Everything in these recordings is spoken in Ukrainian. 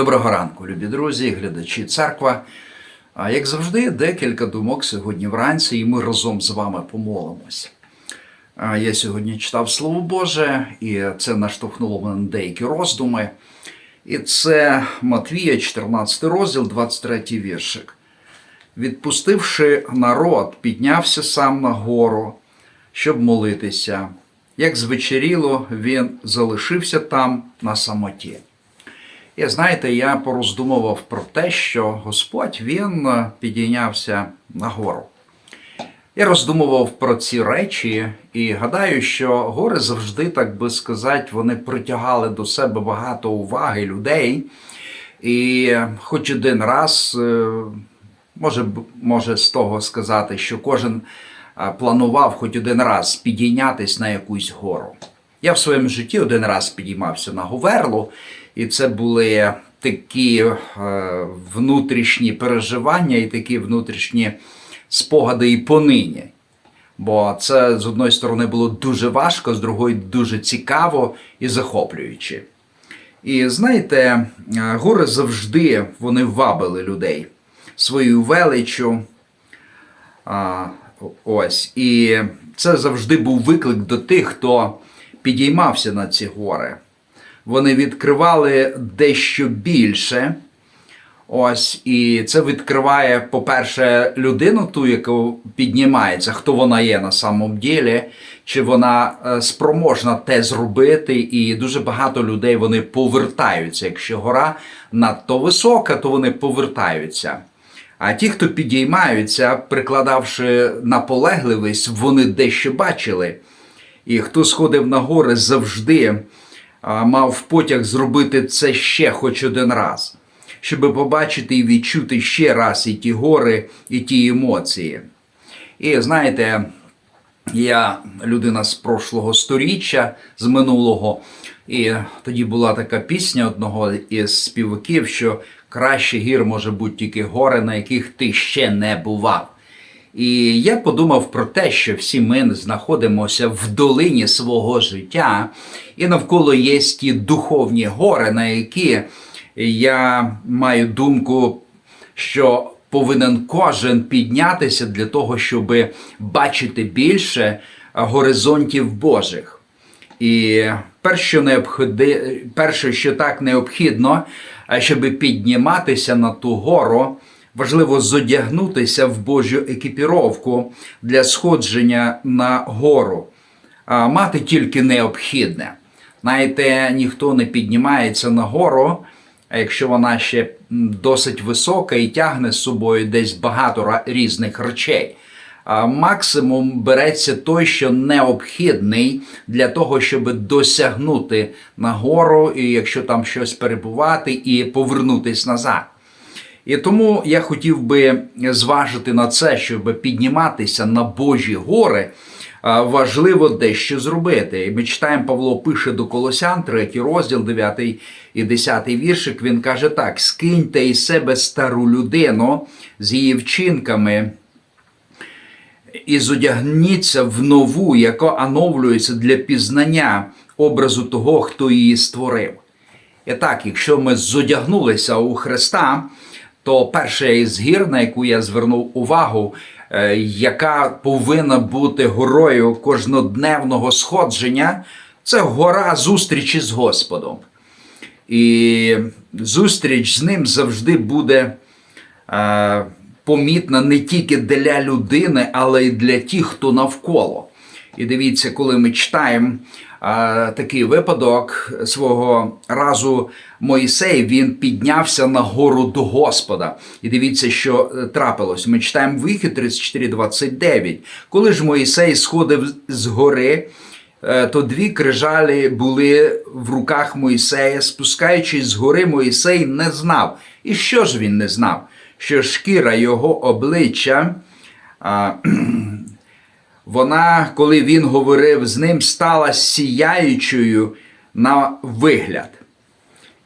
Доброго ранку, любі друзі, глядачі церква. А як завжди, декілька думок сьогодні вранці, і ми разом з вами помолимось. Я сьогодні читав Слово Боже, і це наштовхнуло мене на деякі роздуми. І це Матвія, 14 розділ, 23 віршик. Відпустивши народ, піднявся сам на гору, щоб молитися. Як звечеріло, він залишився там на самоті. І знаєте, я пороздумував про те, що Господь Він підійнявся на гору. Я роздумував про ці речі і гадаю, що гори завжди, так би сказати, вони притягали до себе багато уваги людей. І хоч один раз, е, може, може з того сказати, що кожен е, планував хоч один раз підійнятись на якусь гору. Я в своєму житті один раз підіймався на Говерлу, і це були такі е, внутрішні переживання і такі внутрішні спогади і понині. Бо це з одної сторони було дуже важко, з другої дуже цікаво і захоплююче. І знаєте, е, гори завжди вони вабили людей своєю величчю. Ось. І це завжди був виклик до тих, хто підіймався на ці гори. Вони відкривали дещо більше. Ось, і це відкриває, по-перше, людину, ту, яка піднімається, хто вона є на самом ділі, чи вона е, спроможна те зробити, і дуже багато людей вони повертаються. Якщо гора надто висока, то вони повертаються. А ті, хто підіймаються, прикладавши наполегливість, вони дещо бачили. І хто сходив на гори завжди мав потяг зробити це ще хоч один раз, щоб побачити і відчути ще раз і ті гори, і ті емоції. І знаєте, я людина з прошлого сторіччя, з минулого, і тоді була така пісня одного із співаків, що краще гір може бути тільки гори, на яких ти ще не бував. І я подумав про те, що всі ми знаходимося в долині свого життя, і навколо є ті духовні гори, на які я маю думку, що повинен кожен піднятися для того, щоб бачити більше горизонтів Божих. І перше, що необходи... перше, що так необхідно, щоб підніматися на ту гору, важливо зодягнутися в Божу екіпіровку для сходження на гору, а мати тільки необхідне. Знаєте, ніхто не піднімається на гору, а якщо вона ще досить висока і тягне з собою десь багато різних речей. Максимум береться той, що необхідний для того, щоб досягнути на гору, і якщо там щось перебувати, і повернутись назад. І тому я хотів би зважити на це, щоб підніматися на Божі гори, важливо дещо зробити. І ми читаємо, Павло пише до Колосян, 3 розділ, 9 і 10 віршик. Він каже так: скиньте із себе стару людину з її вчинками і зодягніться в нову, яка оновлюється для пізнання образу того, хто її створив. І так, якщо ми зодягнулися у Христа, то перша із гір, на яку я звернув увагу, е, яка повинна бути горою кожнодневного сходження, це гора зустрічі з Господом. І зустріч з ним завжди буде е, помітна не тільки для людини, але й для тих, хто навколо. І дивіться, коли ми читаємо такий випадок свого разу Моїсей, він піднявся на гору до Господа. І дивіться, що е, трапилось. Ми читаємо вихід 34.29. Коли ж Моїсей сходив з гори, Е, то дві крижалі були в руках Моїсея. Спускаючись з гори, Моїсей не знав. І що ж він не знав? Що шкіра його обличчя, а, вона, коли він говорив з ним, стала сіяючою на вигляд.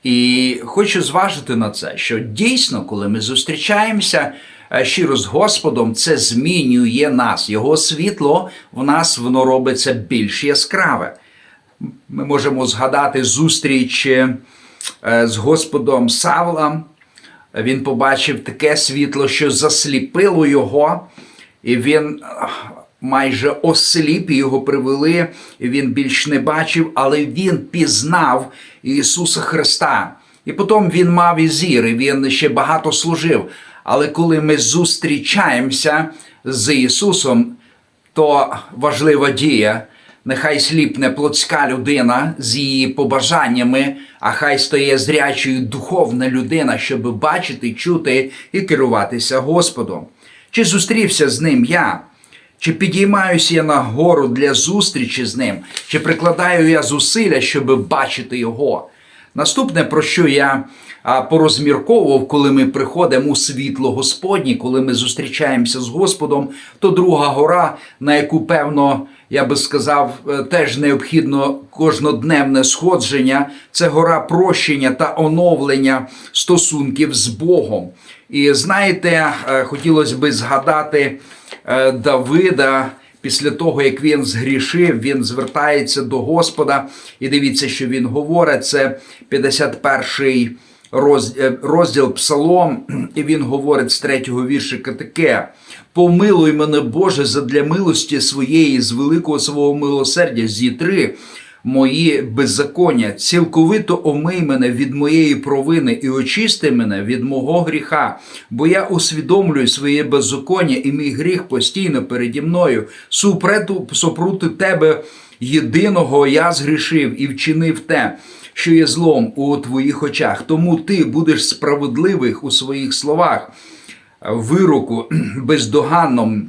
І хочу зважити на це, що дійсно, коли ми зустрічаємося е, щиро з Господом, це змінює нас. Його світло в нас воно робиться більш яскраве. Ми можемо згадати зустріч е, з Господом Савла, він побачив таке світло, що засліпило його, і він майже осліп, його привели, він більш не бачив, але він пізнав Ісуса Христа. І потім він мав і зір, і він ще багато служив. Але коли ми зустрічаємося з Ісусом, то важлива дія. Нехай сліпне плотська людина з її побажаннями, а хай стає зрячою духовна людина, щоб бачити, чути і керуватися Господом. Чи зустрівся з ним я? Чи підіймаюся я на гору для зустрічі з ним, чи прикладаю я зусилля, щоб бачити його? Наступне, про що я порозмірковував, коли ми приходимо у світло Господнє, коли ми зустрічаємося з Господом, то друга гора, на яку, певно, я би сказав, е, теж необхідно кожнодневне сходження, це гора прощення та оновлення стосунків з Богом. І знаєте, е, хотілося би згадати Давида. Після того, як він згрішив, він звертається до Господа, і дивіться, що він говорить. Це 51-й е, розділ Псалом, і він говорить з третього віршика таке: Помилуй мене, Боже, задля милості своєї, з великого свого милосердя, зітри мої беззаконня, цілковито омий мене від моєї провини і очисти мене від мого гріха, бо я усвідомлюю своє беззаконня, і мій гріх постійно переді мною. Супрету сопроти тебе єдиного я згрішив і вчинив те. Що є злом у твоїх очах, тому ти будеш справедливих у своїх словах, вироку бездоганном,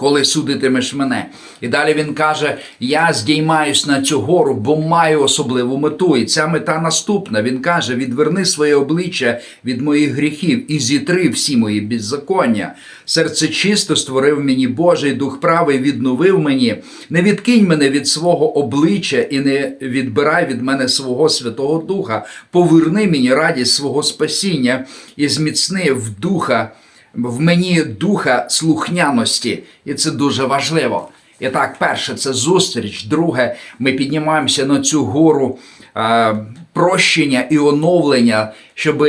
коли судитимеш мене. І далі він каже: Я здіймаюсь на цю гору, бо маю особливу мету. І ця мета наступна. Він каже: відверни своє обличчя від моїх гріхів і зітри всі мої беззаконня. Серце чисто створив мені Божий дух правий, відновив мені. Не відкинь мене від свого обличчя і не відбирай від мене свого Святого Духа. Поверни мені радість свого спасіння і зміцни в духа в мені духа слухняності, і це дуже важливо. І так, перше, це зустріч. Друге, ми піднімаємося на цю гору е, прощення і оновлення, щоб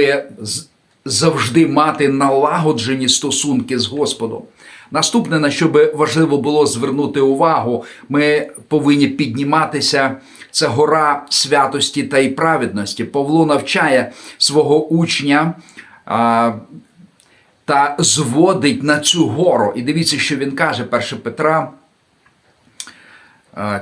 завжди мати налагоджені стосунки з Господом. Наступне, на що би важливо було звернути увагу, ми повинні підніматися. Це гора святості та й праведності. Павло навчає свого учня. Е, та зводить на цю гору. І дивіться, що він каже, 1 Петра.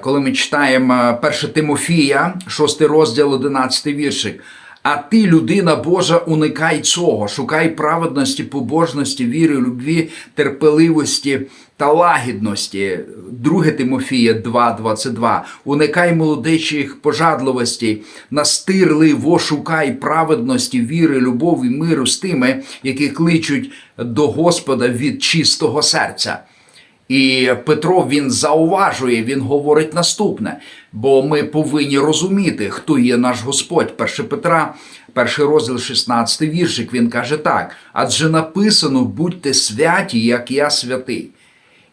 Коли ми читаємо 1 Тимофія, 6 розділ, 11 віршик. А ти, людина Божа, уникай цього, шукай праведності, побожності, віри, любві, терпеливості та лагідності. 2 Тимофія 2,22. Уникай молодечих пожадливостей, настирливо шукай праведності, віри, любові, миру з тими, які кличуть до Господа від чистого серця. І Петро він зауважує, він говорить наступне, бо ми повинні розуміти, хто є наш Господь. 1 Петра, перший розділ, 16 віршик, він каже так: адже написано: будьте святі, як я святий.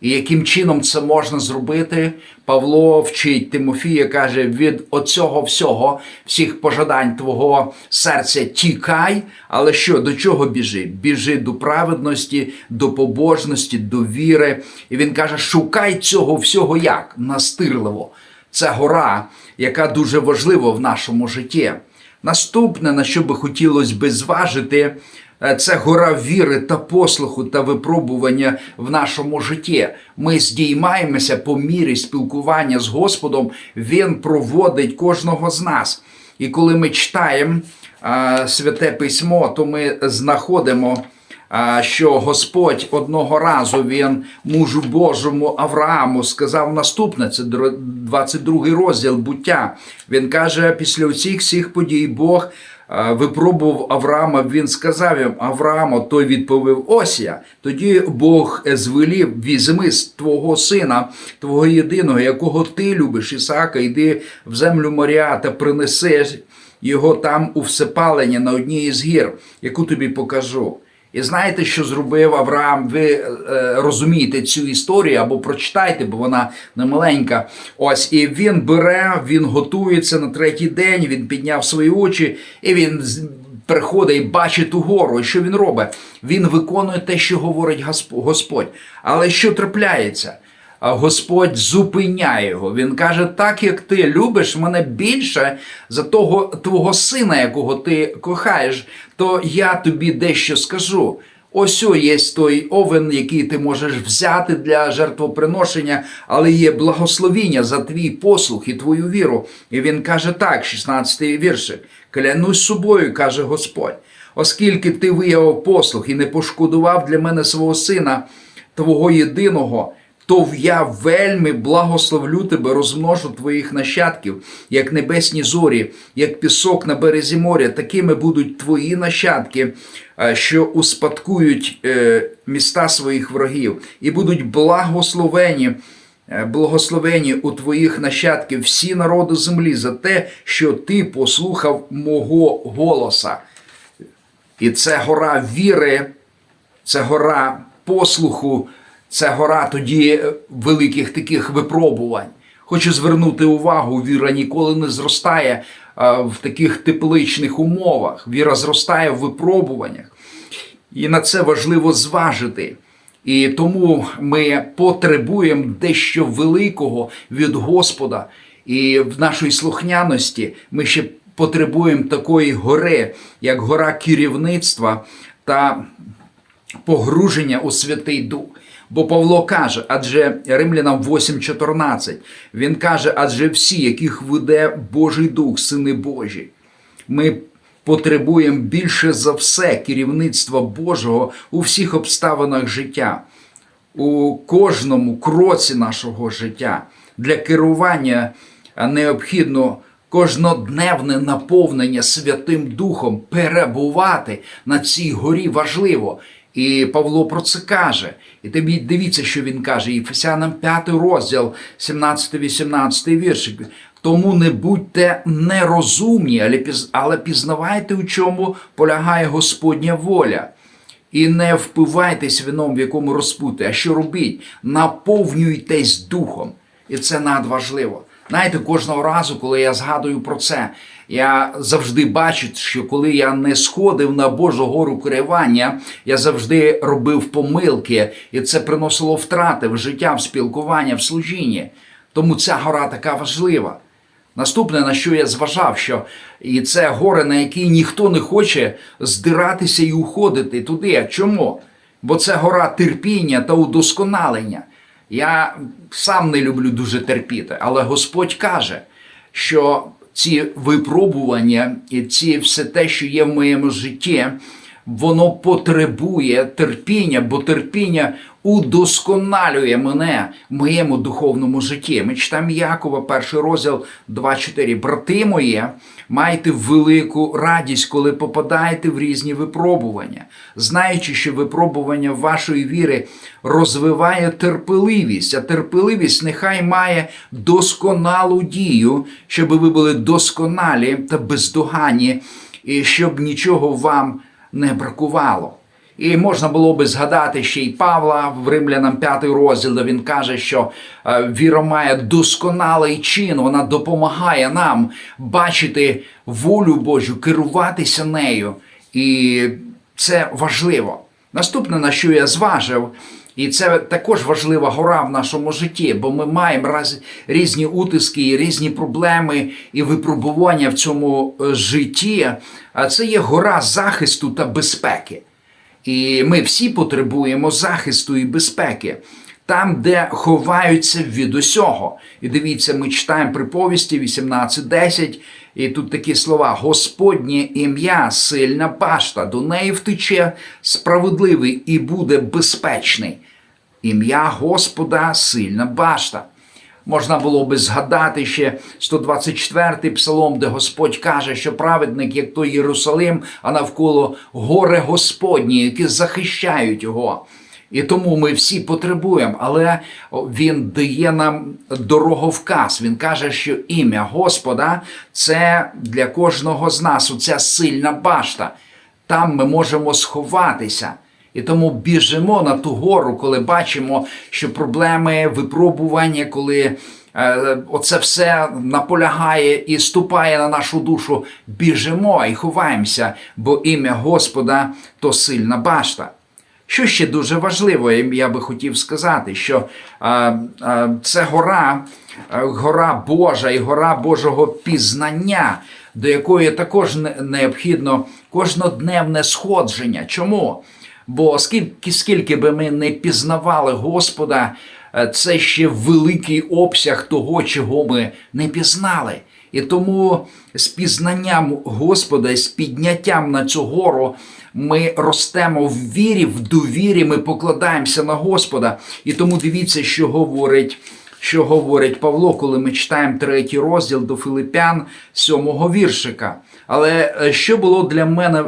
І яким чином це можна зробити? Павло вчить Тимофія, каже: від оцього всього, всіх пожадань твого серця тікай, але що до чого біжи? Біжи до праведності, до побожності, до віри. І він каже: шукай цього всього як настирливо. Це гора, яка дуже важлива в нашому житті. Наступне, на що би хотілося би зважити, це гора віри та послуху та випробування в нашому житті. Ми здіймаємося по мірі спілкування з Господом. Він проводить кожного з нас. І коли ми читаємо а, святе письмо, то ми знаходимо. Що Господь одного разу він мужу Божому Аврааму сказав наступне: це 22 розділ буття. Він каже: після усіх всіх подій Бог випробував Авраама, він сказав їм Аврааму, той відповів: Ось я. Тоді Бог звелів, візьми з твого сина, твого єдиного, якого ти любиш, Ісаака, йди в землю моря та принеси його там у всепалення на одній із гір, яку тобі покажу. І знаєте, що зробив Авраам? Ви е, розумієте цю історію або прочитайте, бо вона не маленька. Ось і він бере, він готується на третій день. Він підняв свої очі, і він приходить і бачить ту гору. І що він робить? Він виконує те, що говорить Господь. Але що трапляється? Господь зупиняє його. Він каже: так як ти любиш мене більше за того твого сина, якого ти кохаєш, то я тобі дещо скажу. Ось є той овен, який ти можеш взяти для жертвоприношення, але є благословіння за твій послух і твою віру. І він каже так, 16-й віршик. Клянусь собою, каже Господь, оскільки ти виявив послух і не пошкодував для мене свого сина, твого єдиного то я вельми благословлю тебе, розмножу твоїх нащадків, як небесні зорі, як пісок на березі моря. Такими будуть твої нащадки, е, що успадкують е, міста своїх ворогів, і будуть благословені. е, Благословені у твоїх нащадків всі народи землі за те, що ти послухав мого голоса. І це гора віри, це гора послуху, це гора тоді е, великих таких випробувань. Хочу звернути увагу, віра ніколи не зростає е, в таких тепличних умовах. Віра зростає в випробуваннях. І на це важливо зважити. І тому ми потребуємо дещо великого від Господа. І в нашій слухняності ми ще потребуємо такої гори, як гора керівництва та погруження у Святий Дух. Бо Павло каже, адже Римлянам 8.14, він каже, адже всі, яких веде Божий Дух, сини Божі. Ми потребуємо більше за все керівництва Божого у всіх обставинах життя, у кожному кроці нашого життя. Для керування необхідно кожнодневне наповнення Святим Духом перебувати на цій горі важливо. І Павло про це каже. І тобі дивіться, що він каже. Єфесянам 5 розділ, 17-18 віршик. Тому не будьте нерозумні, але пізнавайте, у чому полягає Господня воля. І не впивайтесь вином, в якому розпути. А що робіть? Наповнюйтесь духом. І це надважливо. Знаєте, кожного разу, коли я згадую про це, я завжди бачу, що коли я не сходив на Божу гору керування, я завжди робив помилки, і це приносило втрати в життя, в спілкування, в служінні. Тому ця гора така важлива. Наступне, на що я зважав, що і це горе, на якій ніхто не хоче здиратися і уходити туди. Чому? Бо це гора терпіння та удосконалення. Я сам не люблю дуже терпіти, але Господь каже, що ці випробування і ці все те, що є в моєму житті, воно потребує терпіння, бо терпіння удосконалює мене в моєму духовному житті. Ми читаємо Якова, перший розділ 2.4. Брати мої, майте велику радість, коли попадаєте в різні випробування, знаючи, що випробування вашої віри розвиває терпеливість, а терпеливість нехай має досконалу дію, щоб ви були досконалі та бездоганні, і щоб нічого вам не бракувало. І можна було би згадати ще й Павла в Римлянам 5 розділ, де він каже, що е, віра має досконалий чин, вона допомагає нам бачити волю Божу, керуватися нею. І це важливо. Наступне, на що я зважив, і це також важлива гора в нашому житті, бо ми маємо раз, різні утиски, різні проблеми і випробування в цьому е, житті. А це є гора захисту та безпеки. І ми всі потребуємо захисту і безпеки. Там, де ховаються від усього. І дивіться, ми читаємо приповісті 18.10, і тут такі слова: Господнє ім'я, сильна башта, до неї втече справедливий і буде безпечний. Ім'я Господа сильна башта. Можна було би згадати ще 124-й псалом, де Господь каже, що праведник, як той Єрусалим, а навколо гори Господні, які захищають його. І тому ми всі потребуємо, але він дає нам дороговказ. Він каже, що ім'я Господа це для кожного з нас оця сильна башта. Там ми можемо сховатися. І тому біжимо на ту гору, коли бачимо, що проблеми, випробування, коли е, оце все наполягає і ступає на нашу душу, біжимо і ховаємося, бо ім'я Господа то сильна башта. Що ще дуже важливо, я би хотів сказати, що е, е, це гора, е, гора Божа і гора Божого пізнання, до якої також необхідно кожнодневне сходження. Чому? Бо скільки, скільки би ми не пізнавали Господа, це ще великий обсяг того, чого ми не пізнали. І тому з пізнанням Господа, і з підняттям на цю гору ми ростемо в вірі, в довірі, ми покладаємося на Господа. І тому дивіться, що говорить, що говорить Павло, коли ми читаємо третій розділ до Филипян, сьомого віршика. Але е, що було для мене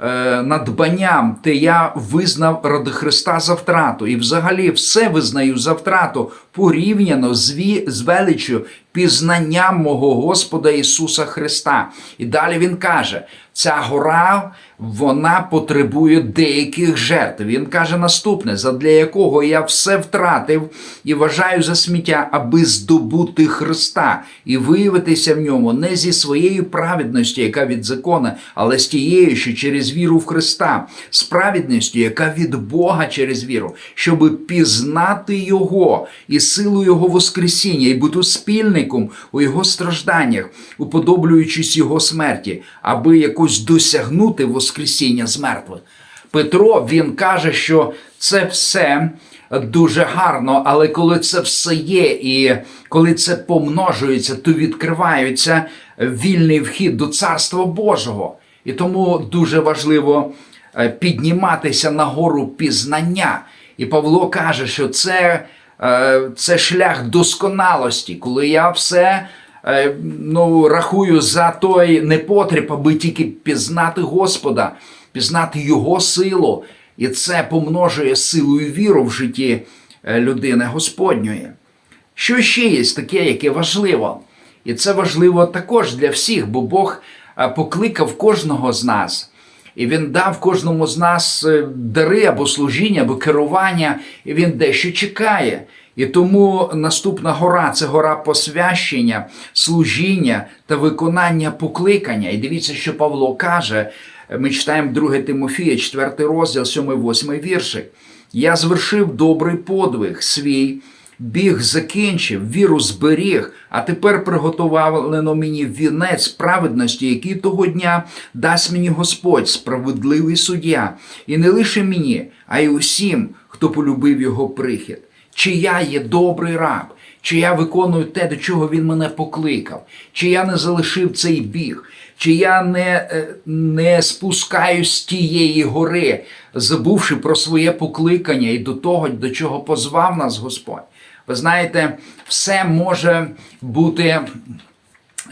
е, надбанням, те я визнав ради Христа за втрату. І взагалі все визнаю за втрату порівняно з, величю пізнанням мого Господа Ісуса Христа. І далі Він каже: ця гора вона потребує деяких жертв. Він каже наступне: задля якого я все втратив і вважаю за сміття, аби здобути Христа і виявитися в ньому не зі своєю праведністю, яка від закона, але з тією, що через віру в Христа, з праведністю, яка від Бога через віру, щоб пізнати Його і силу Його Воскресіння, і бути спільником у Його стражданнях, уподоблюючись Його смерті, аби якось досягнути Воскресіння з мертвих. Петро він каже, що це все дуже гарно, але коли це все є, і коли це помножується, то відкривається вільний вхід до Царства Божого. І тому дуже важливо е, підніматися на гору пізнання. І Павло каже, що це, це шлях досконалості, коли я все е, ну, рахую за той непотріб, аби тільки пізнати Господа, пізнати Його силу. І це помножує силу і віру в житті е, людини Господньої. Що ще є таке, яке важливо? І це важливо також для всіх, бо Бог е, покликав кожного з нас. І він дав кожному з нас е, дари або служіння, або керування, і він дещо чекає. І тому наступна гора це гора посвящення, служіння та виконання покликання. І дивіться, що Павло каже. Ми читаємо 2 Тимофія, 4 розділ, 7-8 віршик. Я звершив добрий подвиг свій, біг закінчив, віру зберіг, а тепер приготовлено мені вінець праведності, який того дня дасть мені Господь, справедливий суддя, і не лише мені, а й усім, хто полюбив його прихід. Чи я є добрий раб, чи я виконую те, до чого він мене покликав, чи я не залишив цей біг, чи я не, е, не спускаюсь з тієї гори, забувши про своє покликання і до того, до чого позвав нас Господь. Ви знаєте, все може бути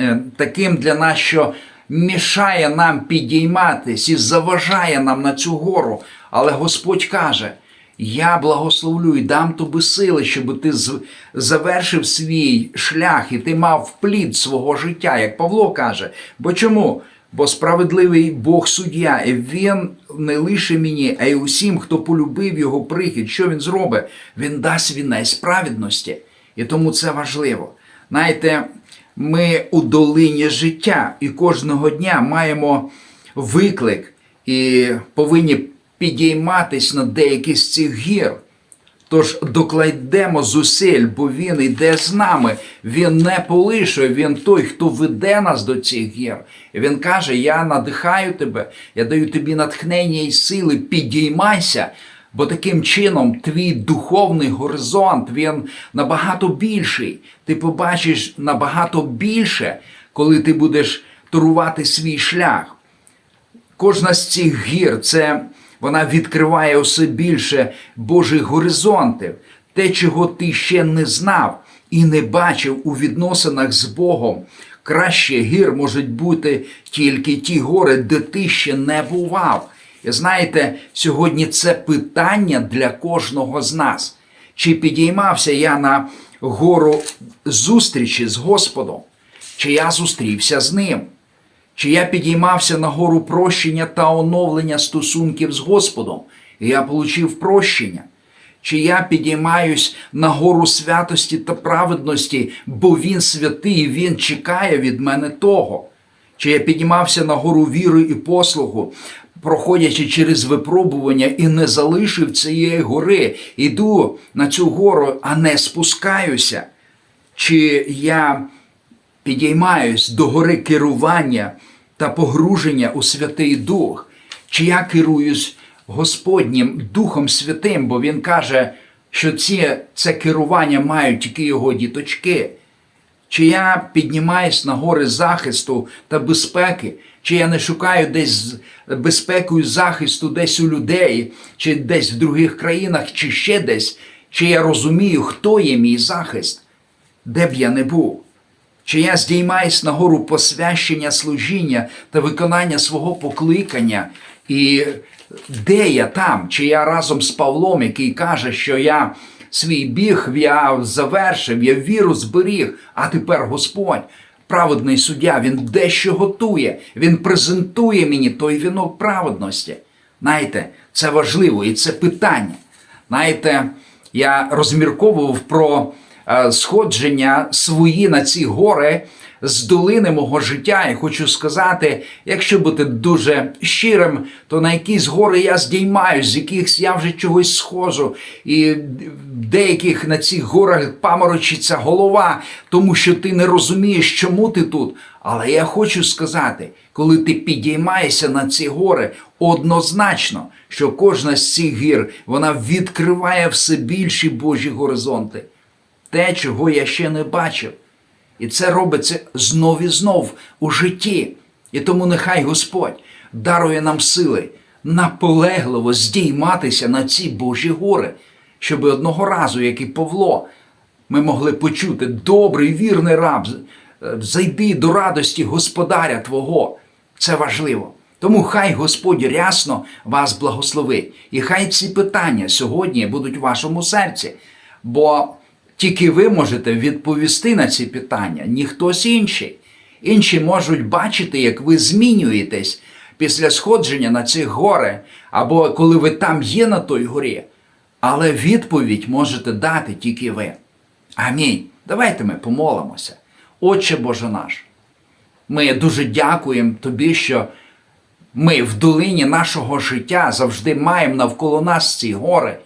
е, таким для нас, що мішає нам підійматись і заважає нам на цю гору. Але Господь каже: Я благословлю і дам тобі сили, щоб ти завершив свій шлях і ти мав плід свого життя, як Павло каже. Бо чому? Бо справедливий Бог суддя, і він не лише мені, а й усім, хто полюбив його прихід. Що він зробить? Він дасть вінець праведності. І тому це важливо. Знаєте, ми у долині життя і кожного дня маємо виклик і повинні підійматись на деякі з цих гір. Тож докладемо зусиль, бо він йде з нами. Він не полишує, він той, хто веде нас до цих гір. І він каже: Я надихаю тебе, я даю тобі натхнення і сили, підіймайся. Бо таким чином твій духовний горизонт він набагато більший. Ти побачиш набагато більше, коли ти будеш турувати свій шлях. Кожна з цих гір це вона відкриває усе більше Божих горизонтів, те, чого ти ще не знав і не бачив у відносинах з Богом. Краще гір можуть бути тільки ті гори, де ти ще не бував. І знаєте, сьогодні це питання для кожного з нас. Чи підіймався я на гору зустрічі з Господом, чи я зустрівся з ним? Чи я підіймався на гору прощення та оновлення стосунків з Господом? і я получив прощення. Чи я підіймаюсь на гору святості та праведності, бо Він святий, і Він чекає від мене того. Чи я піднімався на гору віри і послугу, проходячи через випробування і не залишив цієї гори, іду на цю гору, а не спускаюся. Чи я підіймаюсь до гори керування та погруження у Святий Дух, чи я керуюсь Господнім Духом Святим, бо Він каже, що ці, це керування мають тільки його діточки. Чи я піднімаюсь на гори захисту та безпеки, чи я не шукаю десь безпеку і захисту десь у людей, чи десь в других країнах, чи ще десь, чи я розумію, хто є мій захист, де б я не був. Чи я здіймаюсь на гору посвящення служіння та виконання свого покликання, і де я там? Чи я разом з Павлом, який каже, що я свій біг я завершив, я віру зберіг, а тепер Господь, праведний суддя, він дещо готує, він презентує мені той вінок праведності. Знаєте, це важливо і це питання. Знаєте, я розмірковував про сходження свої на ці гори з долини мого життя. І хочу сказати, якщо бути дуже щирим, то на якісь гори я здіймаюсь, з якихось я вже чогось схожу, і деяких на цих горах паморочиться голова, тому що ти не розумієш, чому ти тут. Але я хочу сказати, коли ти підіймаєшся на ці гори, однозначно, що кожна з цих гір вона відкриває все більші Божі горизонти. Те, чого я ще не бачив. І це робиться знов і знов у житті. І тому нехай Господь дарує нам сили наполегливо здійматися на ці Божі гори, щоб одного разу, як і Павло, ми могли почути добрий вірний раб, зайди до радості Господаря Твого. Це важливо. Тому хай Господь рясно вас благословить. І хай ці питання сьогодні будуть в вашому серці. Бо тільки ви можете відповісти на ці питання, ні хтось інший. Інші можуть бачити, як ви змінюєтесь після сходження на ці гори, або коли ви там є на той горі. Але відповідь можете дати тільки ви. Амінь. Давайте ми помолимося. Отче Боже наш, ми дуже дякуємо Тобі, що ми в долині нашого життя завжди маємо навколо нас ці гори.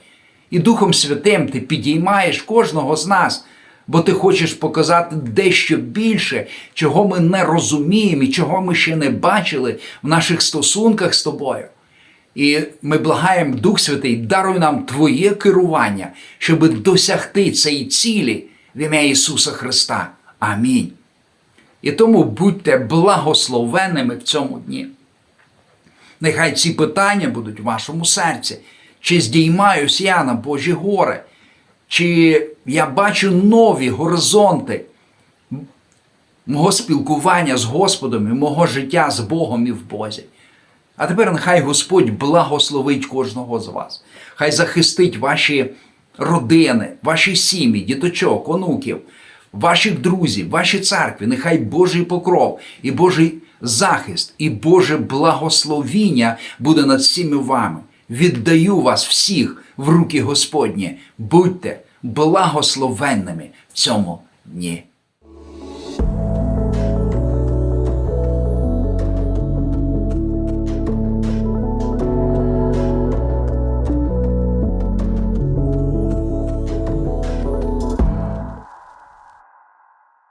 І Духом Святим ти підіймаєш кожного з нас, бо ти хочеш показати дещо більше, чого ми не розуміємо і чого ми ще не бачили в наших стосунках з тобою. І ми благаємо, Дух Святий, даруй нам Твоє керування, щоб досягти цієї цілі в ім'я Ісуса Христа. Амінь. І тому будьте благословенними в цьому дні. Нехай ці питання будуть в вашому серці. Чи здіймаюсь я на Божі гори, чи я бачу нові горизонти мого спілкування з Господом і мого життя з Богом і в Бозі. А тепер нехай Господь благословить кожного з вас. Хай захистить ваші родини, ваші сім'ї, діточок, онуків, ваших друзів, ваші церкви. Нехай Божий покров і Божий захист, і Боже благословіння буде над всіми вами. Віддаю вас всіх в руки Господні. Будьте благословенними в цьому дні.